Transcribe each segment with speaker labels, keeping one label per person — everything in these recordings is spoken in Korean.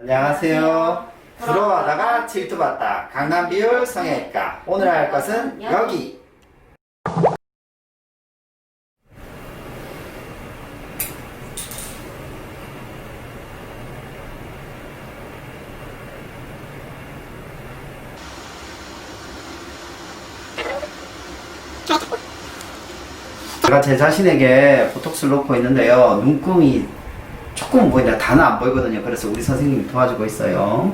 Speaker 1: 안녕하세요. 부러워하다가 질투받다. 강남 비율 성형외과. 오늘 할 것은 여기. 제가 제 자신에게 보톡스를 놓고 있는데요. 눈금이 조금 보이는데 다는 안 보이거든요. 그래서 우리 선생님이 도와주고 있어요.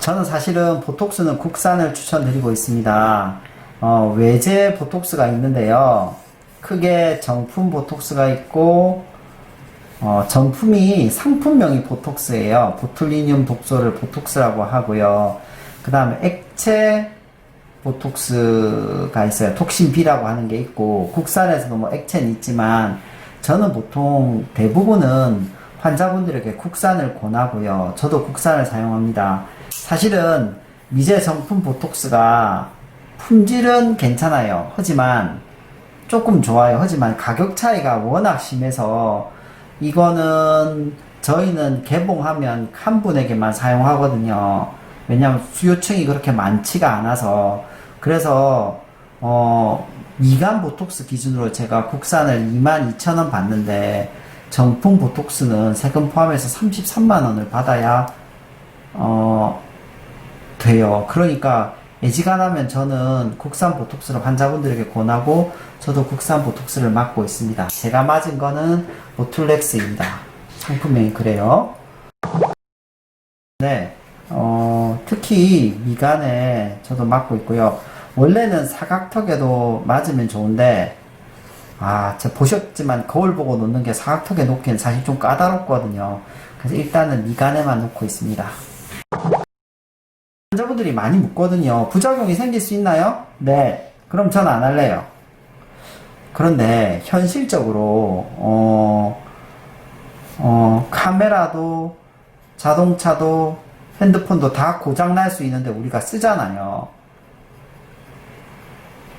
Speaker 1: 저는 사실은 보톡스는 국산을 추천드리고 있습니다. 어, 외제 보톡스가 있는데요. 크게 정품 보톡스가 있고, 어, 정품이 상품명이 보톡스예요. 보툴리늄 독소를 보톡스라고 하고요. 그 다음에 액체 보톡스가 있어요. 톡신비라고 하는 게 있고, 국산에서도 뭐 액체는 있지만, 저는 보통 대부분은 환자분들에게 국산을 권하고요. 저도 국산을 사용합니다. 사실은 미제 정품 보톡스가 품질은 괜찮아요. 하지만 조금 좋아요. 하지만 가격 차이가 워낙 심해서 이거는 저희는 개봉하면 한 분에게만 사용하거든요. 왜냐하면 수요층이 그렇게 많지가 않아서 그래서 어 미간 보톡스 기준으로 제가 국산을 22,000원 받는데 정품 보톡스는 세금 포함해서 33만 원을 받아야 어 돼요. 그러니까 애지간하면 저는 국산 보톡스를 환자분들에게 권하고 저도 국산 보톡스를 맞고 있습니다. 제가 맞은 거는 보툴렉스입니다. 상품명이 그래요. 네, 어, 특히 미간에 저도 맞고 있고요. 원래는 사각턱에도 맞으면 좋은데 아, 제가 보셨지만 거울 보고 놓는 게 사각턱에 놓기엔 사실 좀 까다롭거든요. 그래서 일단은 미간에만 놓고 있습니다. 환자분들이 많이 묻거든요. 부작용이 생길 수 있나요? 네. 그럼 전 안 할래요. 그런데 현실적으로 어, 어, 카메라도 자동차도 핸드폰도 다 고장 날 수 있는데 우리가 쓰잖아요.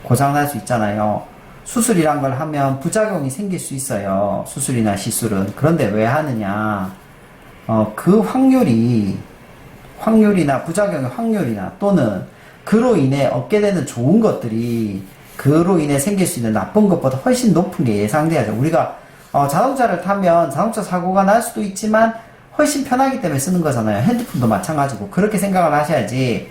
Speaker 1: 고장 날 수 있잖아요. 수술이란 걸 하면 부작용이 생길 수 있어요. 수술이나 시술은. 그런데 왜 하느냐? 어, 그 확률이 확률이나 부작용의 확률이나 또는 그로 인해 얻게 되는 좋은 것들이 그로 인해 생길 수 있는 나쁜 것보다 훨씬 높은 게 예상돼야죠. 우리가 어, 자동차를 타면 자동차 사고가 날 수도 있지만 훨씬 편하기 때문에 쓰는 거잖아요. 핸드폰도 마찬가지고 그렇게 생각을 하셔야지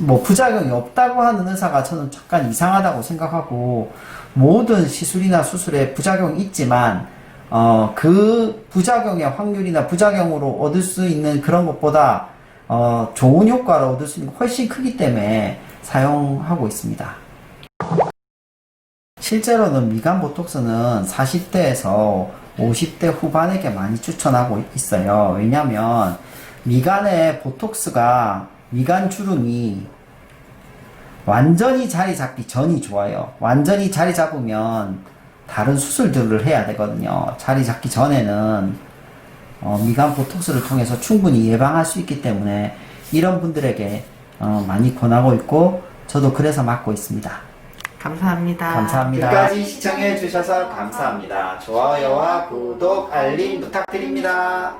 Speaker 1: 뭐 부작용이 없다고 하는 의사가 저는 잠깐 이상하다고 생각하고 모든 시술이나 수술에 부작용이 있지만 어, 그 부작용의 확률이나 부작용으로 얻을 수 있는 그런 것보다 어, 좋은 효과를 얻을 수 있는 게 훨씬 크기 때문에 사용하고 있습니다. 실제로는 미간 보톡스는 40대에서 50대 후반에게 많이 추천하고 있어요. 왜냐면 미간의 보톡스가 미간 주름이 완전히 자리 잡기 전이 좋아요. 완전히 자리 잡으면 다른 수술들을 해야 되거든요. 자리 잡기 전에는 어, 미간 보톡스를 통해서 충분히 예방할 수 있기 때문에 이런 분들에게 어, 많이 권하고 있고 저도 그래서 맡고 있습니다.
Speaker 2: 감사합니다.
Speaker 1: 감사합니다. 끝까지 시청해 주셔서 감사합니다. 좋아요와 구독, 알림 부탁드립니다.